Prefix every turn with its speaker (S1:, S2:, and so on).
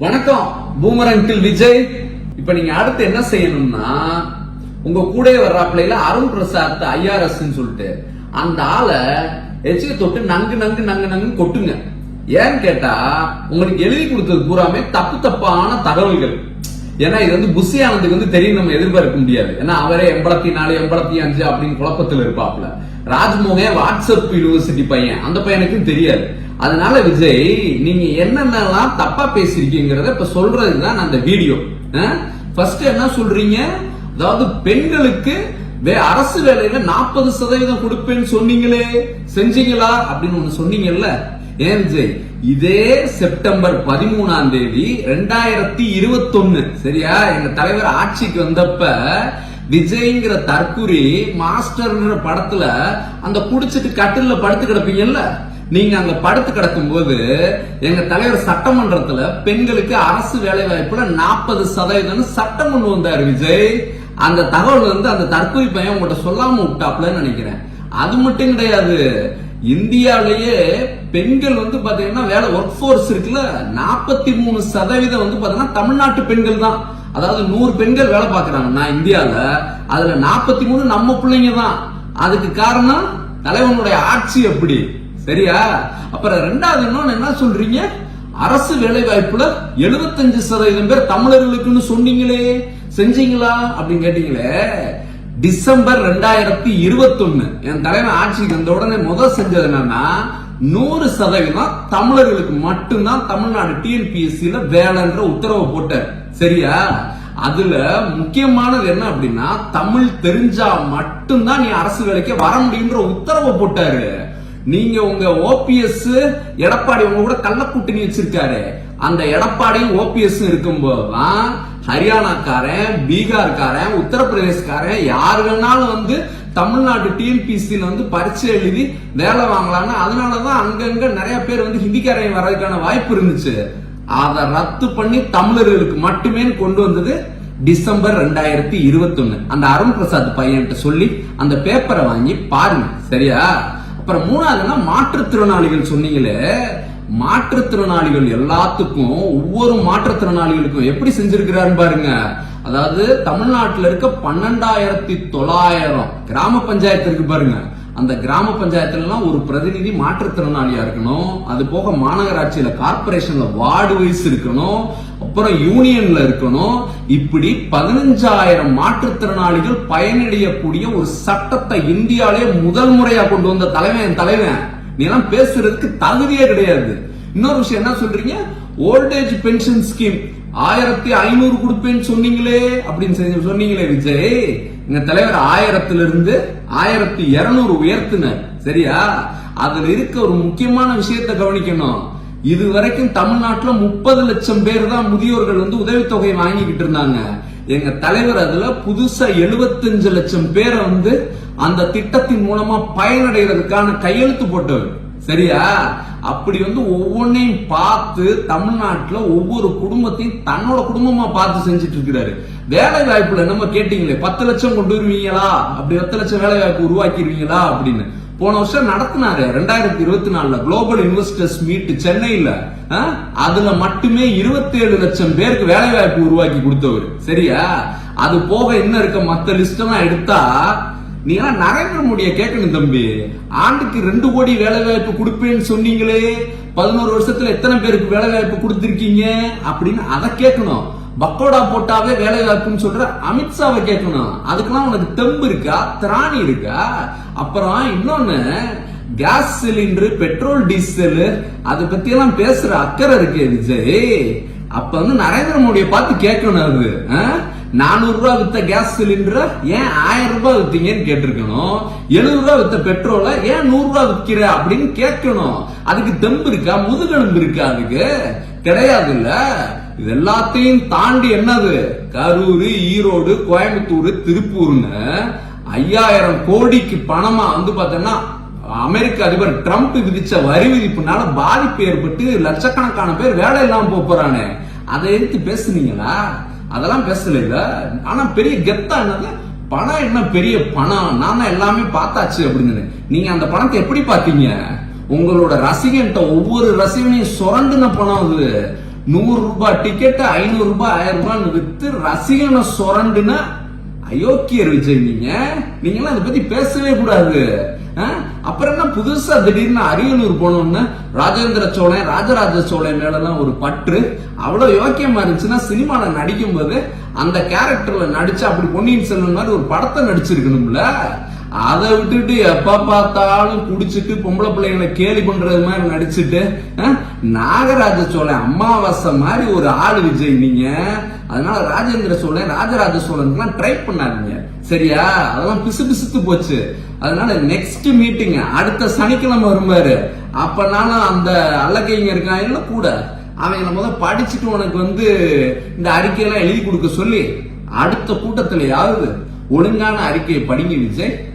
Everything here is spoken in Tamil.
S1: வணக்கம் பூமர் அங்கிள் விஜய். இப்ப நீங்க அடுத்து என்ன செய்யணும்னா உங்க கூட வர்றாப்லையில அருண் பிரசாத் ஐஆர்எஸ் சொல்லிட்டு அந்த ஆளை எச்சிய தொட்டு நங்கு நங்கு நங்கு நங்கு கொட்டுங்க. ஏன்னு கேட்டா உங்களுக்கு எழுதி கொடுத்தது பூராமே தப்பு தப்பான தகவல்கள். ஏன்னா இது வந்து புஷி ஆனந்துக்கு வந்து தெரியும் நம்ம எதிர்பார்க்க முடியாது. ஏன்னா அவரே எண்பத்தி நாலு எண்பத்தி அஞ்சு அப்படின்னு குழப்பத்தில் இருப்பாப்ல ராஜ்மோகன் வாட்ஸ்அப் யூனிவர்சிட்டி பையன். அந்த பையனுக்கும் தெரியாது. அதனால விஜய் நீங்க என்னென்னலாம் தப்பா பேசிருக்கீங்கிறத இப்ப சொல்றதுதான் அந்த வீடியோ ஃபர்ஸ்ட் என்ன சொல்றீங்க? அதாவது பெண்களுக்கு வே- அரசு வேலையில நாற்பது சதவீதம் கொடுப்பேன்னு சொன்னீங்களே செஞ்சீங்களா அப்படின்னு ஒண்ணு சொன்னீங்கல்ல? ஏன் விஜய்? இதே செப்டம்பர் பதிமூணாம் தேதி ரெண்டாயிரத்தி இருபத்தொன்னு. சரியா? எங்க தலைவர் ஆட்சிக்கு வந்தப்ப விஜய்ங்கிற தற்குறி மாஸ்டர்ன்ற படத்துல அந்த குடிச்சிட்டு கட்டில படுத்து கிடப்பீங்கல்ல? நீங்க அங்க படுத்து கிடக்கும் போது எங்க தலைவர் சட்டமன்றத்துல பெண்களுக்கு அரசு வேலை வாய்ப்புல நாற்பது சதவீதம் சட்டம் கொண்டு வந்தாரு விஜய். அந்த தகவல் வந்து அந்த தற்கொலை பையன் உங்கள்கிட்ட சொல்லாம விட்டாப்லன்னு நினைக்கிறேன். அது மட்டும் கிடையாது. இந்தியாவிலேயே பெண்கள் வந்து பாத்தீங்கன்னா வேலை ஒர்க் ஃபோர்ஸ் இருக்குல்ல நாற்பத்தி மூணு சதவீதம் வந்து பாத்தீங்கன்னா தமிழ்நாட்டு பெண்கள் தான். அதாவது நூறு பெண்கள் வேலை பார்க்கறாங்க. நான் இந்தியாவில அதுல நாற்பத்தி மூணு நம்ம பிள்ளைங்க தான். அதுக்கு காரணம் தலைவனுடைய ஆட்சி எப்படி? சரியா? அப்புறம் ரெண்டாவது இன்னொன்னு என்ன சொல்றீங்க? அரசு வேலை வாய்ப்புல 75% சதவீதம் பேர் தமிழர்களுக்குன்னு சொன்னீங்களே செஞ்சீங்களா? அப்படின்னு கேட்டீங்களே டிசம்பர் ரெண்டாயிரத்தி இருபத்தொன்னு. என் தலைவன் ஆட்சிக்கு வந்த உடனே முதல் செஞ்சது என்னன்னா நூறு சதவீதம் தமிழர்களுக்கு மட்டும்தான் தமிழ்நாடு டிஎன்பிஎஸ்சில வேலைன்ற உத்தரவு போட்டார். சரியா? அதுல முக்கியமானது என்ன அப்படின்னா தமிழ் தெரிஞ்சா மட்டும்தான் நீ அரசு வேலைக்கு வர முடியுன்ற உத்தரவு போட்டாரு. நீங்க உங்க ஓபிஎஸ் எடப்பாடி உங்க கூட கள்ள கூட்டணி வச்சிருக்காரு. அந்த எடப்பாடியும் ஓபிஎஸ் இருக்கும்போதுதான் ஹரியானாக்காரன் பீகார்காரன் உத்தரப்பிரதேஷ்காரன் யார் வேணாலும் வந்து தமிழ்நாடு டிஎன்பிசியில் வந்து பரீட்சை எழுதி வேலை வாங்கலாம்னு அதனாலதான் அங்கங்க நிறைய பேர் வந்து ஹிந்திக்காரன் வர்றதுக்கான வாய்ப்பு இருந்துச்சு. அதை ரத்து பண்ணி தமிழர்களுக்கு மட்டுமே கொண்டு வந்தது டிசம்பர் ரெண்டாயிரத்தி இருபத்தொன்னு. அந்த அருண் பிரசாத் பையன்கிட்ட சொல்லி அந்த பேப்பரை வாங்கி பாருங்க சரியா? அப்புறம் மூணாவதுன்னா மாற்றுத்திறனாளிகள் சொன்னீங்களே மாற்றுத்திறனாளிகள் எல்லாத்துக்கும் ஒவ்வொரு மாற்றுத்திறனாளிகளுக்கும் எப்படி செஞ்சிருக்கிறாருன்னு பாருங்க. அதாவது தமிழ்நாட்டில் இருக்க பன்னெண்டாயிரத்தி தொள்ளாயிரம் கிராம பஞ்சாயத்து இருக்கு பாருங்க. அந்த கிராம பஞ்சாயத்துலாம் ஒரு பிரதிநிதி மாற்றுத்திறனாளியா இருக்கணும். அது போக மாநகராட்சியில கார்பரேஷன்ல வார்டு வைஸ் இருக்கணும். அப்புறம் யூனியன்ல இருக்கணும். இப்படி பதினஞ்சாயிரம் மாற்றுத்திறனாளிகள் பயனடையக்கூடிய ஒரு சட்டத்தை இந்தியாவிலே முதல் முறையா கொண்டு வந்த தலைவன் என் தலைவன். நீ எல்லாம் பேசுறதுக்கு தகுதியே கிடையாது. இன்னொரு விஷயம் என்ன சொல்றீங்க? ஓல்டேஜ் பென்ஷன் ஸ்கீம் ஆயிரத்தி ஐநூறு கொடுப்பேன்னு சொன்னீங்களே அப்படின்னு சொல்லி- சொன்னீங்களே விஜய். எங்க தலைவர் ஆயிரத்துல இருந்து ஆயிரத்தி இருநூறு உயர்த்தினர் சரியா? அதுல இருக்க ஒரு முக்கியமான விஷயத்தை கவனிக்கணும். இது வரைக்கும் தமிழ்நாட்டுல முப்பது லட்சம் பேர் தான் முதியோர்கள் வந்து உதவித்தொகை வாங்கிக்கிட்டு இருந்தாங்க. எங்க தலைவர் அதுல புதுசா 75 லட்சம் பேரை வந்து அந்த திட்டத்தின் மூலமா பயனடைகிறதுக்கான கையெழுத்து போட்டவர். சரியா? அப்படி வந்து ஒவ்வொன்றையும் பார்த்து தமிழ்நாட்டுல ஒவ்வொரு குடும்பத்தையும் தன்னோட குடும்பமா பார்த்து செஞ்சுட்டு இருக்கிறாரு வேலை வாய்ப்புல நம்ம கேட்டீங்களே பத்து லட்சம் கொண்டு வருவீங்களா? அப்படி பத்து லட்சம் வேலை வாய்ப்பு உருவாக்கிடுவீங்களா அப்படின்னு. போன வருஷம் நடத்தினாரு ரெண்டாயிரத்தி இருபத்தி நாலுல குளோபல் இன்வெஸ்டர்ஸ் மீட் சென்னையில. அதுல மட்டுமே 27 லட்சம் பேருக்கு வேலை வாய்ப்பு உருவாக்கி கொடுத்தவர். சரியா? அது போக இன்னும் இருக்க? மத்த லிஸ்ட் எல்லாம் எடுத்தா நீ எல்லாம் நரேந்திர மோடியை கேட்கணும் தம்பி. ஆண்டுக்கு ரெண்டு கோடி வேலை வாய்ப்பு கொடுப்பேன்னு சொன்னீங்களே. பதினோரு வருஷத்துல எத்தனை பேருக்கு வேலை வாய்ப்பு கொடுத்திருக்கீங்க? அப்படின்னு அதை கேட்கணும். பக்கோடா போட்டாவே வேலை வாய்ப்புன்னு சொல்ற அமித்ஷாவை கேட்கணும். அதுக்கெல்லாம் உனக்கு தெம்பு இருக்கா? திராணி இருக்கா? அப்புறம் இன்னொன்னு கேஸ் சிலிண்டர் பெட்ரோல் டீசல் அதை பத்தி எல்லாம் பேசுற அக்கறை இருக்கு விஜய். அப்ப வந்து நரேந்திர மோடியை பார்த்து கேட்கணும் அது. நானூறு ரூபா வித்த கேஸ் சிலிண்டர் ஏன் ஆயிரம் ரூபாய் வித்தீங்கன்னு கேட்டிருக்கணும். எழுபது ரூபா வித்த பெட்ரோலை ஏன் நூறு ரூபா விற்கிற அப்படின்னு கேட்கணும். அதுக்கு தெம்பு இருக்கா? முதுகெலும்பு இருக்கா அதுக்கு? கிடையாது இல்ல இது எல்லாத்தையும் தாண்டி என்னது? கரூர் ஈரோடு கோயம்புத்தூர் திருப்பூர்னு ஐயாயிரம் கோடிக்கு பணமா வந்து பார்த்தோம்னா அமெரிக்க அதிபர் ட்ரம்ப் விதிச்ச வரி விதிப்புனால பாதிப்பு ஏற்பட்டு லட்சக்கணக்கான பேர் வேலை இல்லாம போறானே. அதை எடுத்து பேசுனீங்களா? அதெல்லாம் பேசல இல்ல ஆனா பெரிய கெத்தா என்னது பணம் என்ன பெரிய பணம்? நான் தான் எல்லாமே பார்த்தாச்சு அப்படின்னு நீங்க அந்த பணத்தை எப்படி பார்த்தீங்க உங்களோட ரசிகன்ட்ட ஒவ்வொரு ரசிகனையும் சுரண்டுன பணம் அது. நூறு ரூபாய் டிக்கெட் ஐநூறு ரூபாய் ஆயிரம் ரூபாய்னு வித்து ரசிகனை சுரண்டுனா அயோக்கியர் விஜய் நீங்க. நீங்களாம் அதை பத்தி பேசவே கூடாது. ஆ? அப்புறம் என்ன புதுசா திடீர்னு அரியலூர் போனோம்னு ராஜேந்திர சோழன் ராஜராஜ சோழன் மேலலாம் ஒரு பற்று. அவ்வளவு யோக்கியமா இருந்துச்சுன்னா சினிமால நடிக்கும் போது அந்த கேரக்டர்ல நடிச்சு அப்படி பொன்னியின் செல்வன் மாதிரி ஒரு படத்தை நடிச்சிருக்கணும்ல. அதை விட்டுட்டு எப்ப பார்த்தாலும் குடிச்சிட்டு பொம்பளை பிள்ளைங்களை கேலி பண்றது மாதிரி நடிச்சுட்டு ஆ? நாகராஜ சோழன் அமாவாசை மாதிரி ஒரு ஆள் விஜய் நீங்க. அதனால ராஜேந்திர சோழன் ராஜராஜ சோழனுக்குலாம் ட்ரை பண்ணாதீங்க. சரியா? அதெல்லாம் பிசு பிசுத்து போச்சு. அதனால நெக்ஸ்ட் மீட்டிங் அடுத்த சனிக்கிழமை வரும்பாரு. அப்பனாலும் அந்த அல்லக்கைங்க இல்லை கூட அவன் முதல்ல படிச்சுட்டு உனக்கு வந்து இந்த அறிக்கையெல்லாம் எழுதி கொடுக்க சொல்லி அடுத்த கூட்டத்திலேயாவது ஒழுங்கான அறிக்கையை படிங்க விஜய்.